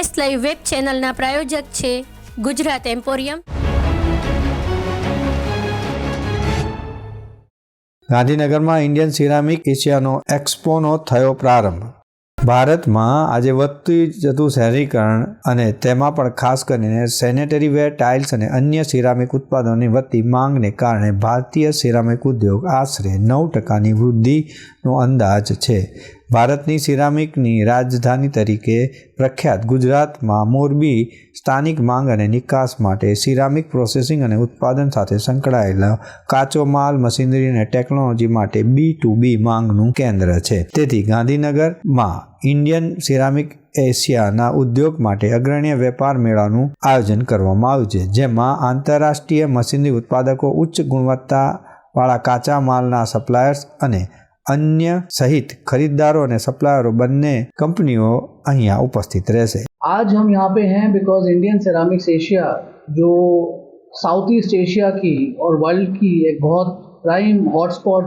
S live web ચેનલના પ્રાયોજક છે ગુજરાત એમ્પોરિયમ. ગાંધીનગરમાં ઇન્ડિયન સિરામિક એશિયાનો એક્સપોનો થયો પ્રારંભ. ભારતમાં આજે વધતું જતું શહેરીકરણ અને તેમાં પણ ખાસ કરીને સેનેટરી વેર ટાઇલ્સ અને અન્ય સિરામિક ઉત્પાદનોની વધતી માંગને કારણે ભારતીય સિરામિક ઉદ્યોગ આશરે નવ ટકાની વૃદ્ધિનો અંદાજ છે. ભારતની સિરામિકની રાજધાની તરીકે પ્રખ્યાત. ગુજરાતમાં મોરબી સ્થાનિક માંગ અને નિકાસ માટે સિરામિક પ્રોસેસિંગ અને ઉત્પાદન સાથે સંકળાયેલા કાચો માલ, મશીનરી અને ટેકનોલોજી માટે બી ટુ બી માંગનું કેન્દ્ર છે. તેથી ગાંધીનગરમાં ઇન્ડિયન સિરામિક એશિયાના ઉદ્યોગ માટે અગ્રણીય વેપાર મેળાનું આયોજન કરવામાં આવ્યું છે, જેમાં આંતરરાષ્ટ્રીય મશીનરી ઉત્પાદકો ઉચ્ચ ગુણવત્તાવાળા કાચા માલના સપ્લાયર્સ અને અન્ય સહિત ખરીદદારો અને સપ્લાયરો બંને કંપનીઓ અહીંયા ઉપસ્થિત રહેશે आज हम यहाँ पे हैं बिकॉज इंडियन सेरामिक्स एशिया जो साउथ ईस्ट एशिया की और वर्ल्ड की एक बहुत प्राइम हॉटस्पॉट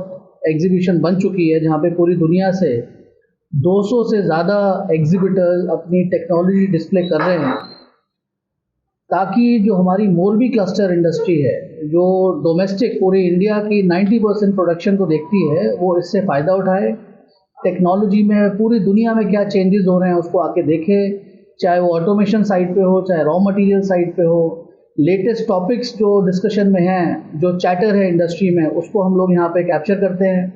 एग्जीबिशन बन चुकी है जहाँ पे पूरी दुनिया से 200 से ज़्यादा एग्जिबिटर्स अपनी टेक्नोलॉजी डिस्प्ले कर रहे हैं ताकि जो हमारी मोरबी क्लस्टर इंडस्ट्री है, जो डोमेस्टिक पूरे इंडिया की 90 परसेंट प्रोडक्शन को देखती है, वो इससे फ़ायदा उठाए। टेक्नोलॉजी में, पूरी दुनिया में क्या चेंजेस हो रहे हैं, उसको आके देखे। चाहे वो ऑटोमेशन साइड पे हो, चाहे रॉ मटेरियल साइड पे हो। लेटेस्ट टॉपिक्स जो डिस्कशन में हैं, जो चैटर है इंडस्ट्री में, उसको हम लोग यहाँ पे कैप्चर करते हैं।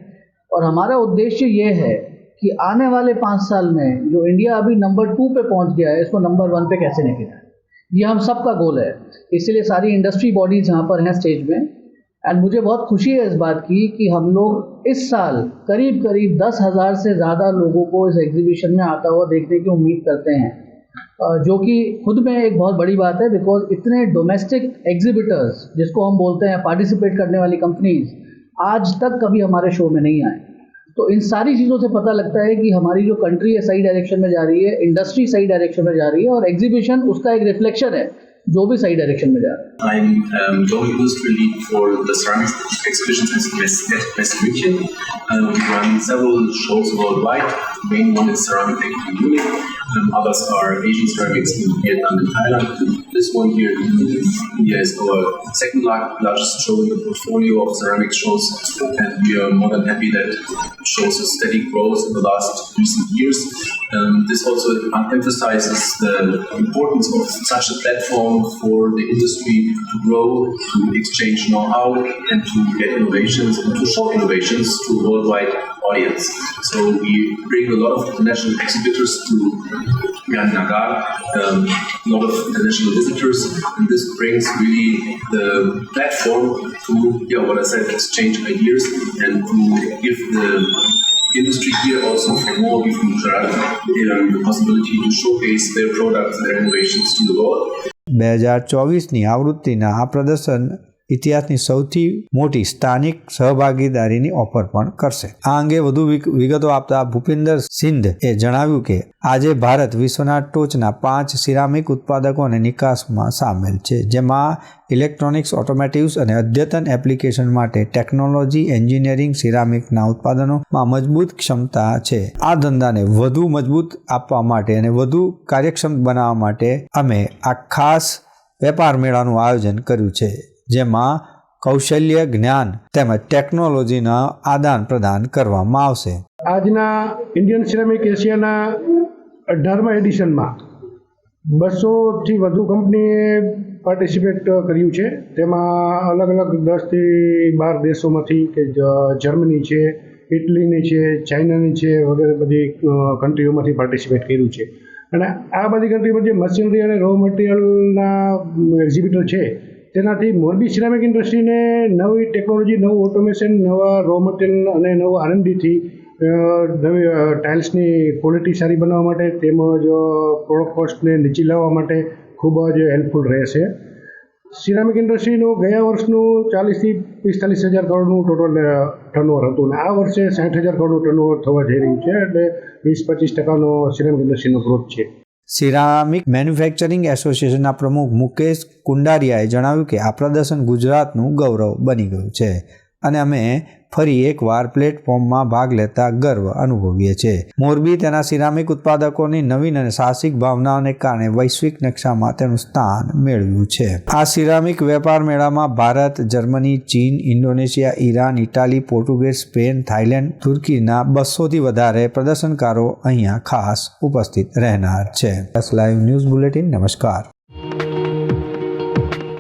और हमारा उद्देश्य ये है कि आने वाले पाँच साल में, जो इंडिया अभी नंबर टू पे पहुँच गया है, इसको नंबर वन पे कैसे लेके जाए? ये हम सबका गोल है। इसीलिए सारी इंडस्ट्री बॉडीज यहाँ पर हैं स्टेज में। एंड मुझे बहुत खुशी है इस बात की कि हम लोग इस साल करीब करीब दस हज़ार से ज़्यादा लोगों को इस एग्जीबिशन में आता हुआ देखने की उम्मीद करते हैं। जो कि खुद में एक बहुत बड़ी बात है बिकॉज़ इतने डोमेस्टिक एग्जिबिटर्स जिसको हम बोलते हैं पार्टिसिपेट करने वाली कंपनीज़ आज तक कभी हमारे शो में नहीं आए। तो इन सारी चीज़ों से पता लगता है कि हमारी जो कंट्री है सही डायरेक्शन में जा रही है इंडस्ट्री सही डायरेक्शन में जा रही है और एग्जीबिशन उसका एक रिफ्लेक्शन है जो भी सही डायरेक्शन में जा रहा है I'm um, Joey Industry Lead for the ceramics exhibitions in West, West München. Um, we run several shows worldwide. The main one is Ceramic Tech in Munich. Um, others are Asian ceramics in Vietnam and Thailand. This one here in India is our second lar- largest show in the portfolio of ceramic shows, and we are more than happy that shows a steady growth in the last recent years. Um, this also emphasizes the importance of such a platform for the industry to grow, to exchange know-how, and to get innovations and to show innovations to a worldwide audience. So we bring a lot of international exhibitors to Gandhinagar, um, a lot of international visitors, and this brings really the platform to, yeah, what I said, exchange ideas and to give the industry here also for more even um, the possibility to showcase their products, their innovations to the world. બે હજાર ચોવીસની આવૃત્તિના આ પ્રદર્શન ઇતિહાસની સૌથી મોટી સ્થાનિક સહભાગીદારીની offer પણ કરશે. આ અંગે વધુ વિગ- વિગતો આપતા ભૂપિન્દર સિંધ એ જણાવ્યું કે, આજે ભારત વિશ્વના ટોચના પાંચ સિરામિક ઉત્પાદકો અને નિકાસમાં સામેલ છે, જેમાં ઇલેક્ટ્રોનિક્સ, ઓટોમેટિવ્સ અને અદ્યતન એપ્લિકેશન માટે ટેકનોલોજી, એન્જિનિયરિંગ, સિરામિકના ઉત્પાદનોમાં મજબૂત ક્ષમતા છે. આ ધંધાને વધુ મજબૂત આપવા માટે અને વધુ કાર્યક્ષમ બનાવવા માટે અમે આ ખાસ વેપાર મેળાનું આયોજન કર્યું છે. જેમાં કૌશલ્ય, જ્ઞાન તેમજ ટેકનોલોજીના આદાન પ્રદાન કરવામાં આવશે. આજના ઇન્ડિયન સિરામિક એશિયાના અઢારમા એડિશનમાં બસોથી વધુ કંપનીએ પાર્ટિસિપેટ કર્યું છે. તેમાં અલગ અલગ દસથી બાર દેશોમાંથી કે જર્મની છે, ઇટલીની છે, ચાઇનાની છે, વગેરે બધી કન્ટ્રીઓમાંથી પાર્ટિસિપેટ કર્યું છે. અને આ બધી કન્ટ્રીમાં જે મશીનરી અને રો મટીરિયલના એક્ઝિબિટર છે તેનાથી મોરબી સિરામિક ઇન્ડસ્ટ્રીને નવી ટેકનોલોજી નવું ઓટોમેશન નવા રો મટીરિયલ અને નવું આનંદીથી નવી ટાઇલ્સની ક્વોલિટી સારી બનાવવા માટે તેમજ પ્રોડક્ટ કોસ્ટને નીચી લાવવા માટે ખૂબ જ હેલ્પફુલ રહેશે. સિરામિક ઇન્ડસ્ટ્રીનું ગયા વર્ષનું ચાલીસથી પિસ્તાલીસ હજાર કરોડનું ટોટલ ટર્નઓવર હતું. અને આ વર્ષે સાઠ હજાર કરોડનું ટર્નઓવર થવા જઈ રહ્યું છે. એટલે વીસ પચીસ ટકાનો સિરામિક ઇન્ડસ્ટ્રીનો ગ્રોથ છે. સિરામિક મેન્યુફેક્ચરિંગ એસોસિએશનના પ્રમુખ મુકેશ કુંડારિયાએ જણાવ્યું કે આ પ્રદર્શન ગુજરાતનું ગૌરવ બની ગયું છે. અને અમે ફરી એકવાર પ્લેટફોર્મમાં ભાગ લેતા ગર્વ અનુભવીએ છીએ. મોરબી તેના સિરામિક ઉત્પાદકોની નવીન અને સાહસિક ભાવનાઓને કારણે વૈશ્વિક નકશામાં તેનું સ્થાન મેળવ્યું છે. આ સિરામિક વેપાર મેળામાં ભારત, જર્મની, ચીન, Indonesia, Iran, Italy, Portuguese, Spain, Thailand, તુર્કીના બસોથી વધારે પ્રદર્શનકારો અહીંયા ખાસ ઉપસ્થિત રહેનાર છે. લાઈવ ન્યૂઝ બુલેટિન, નમસ્કાર.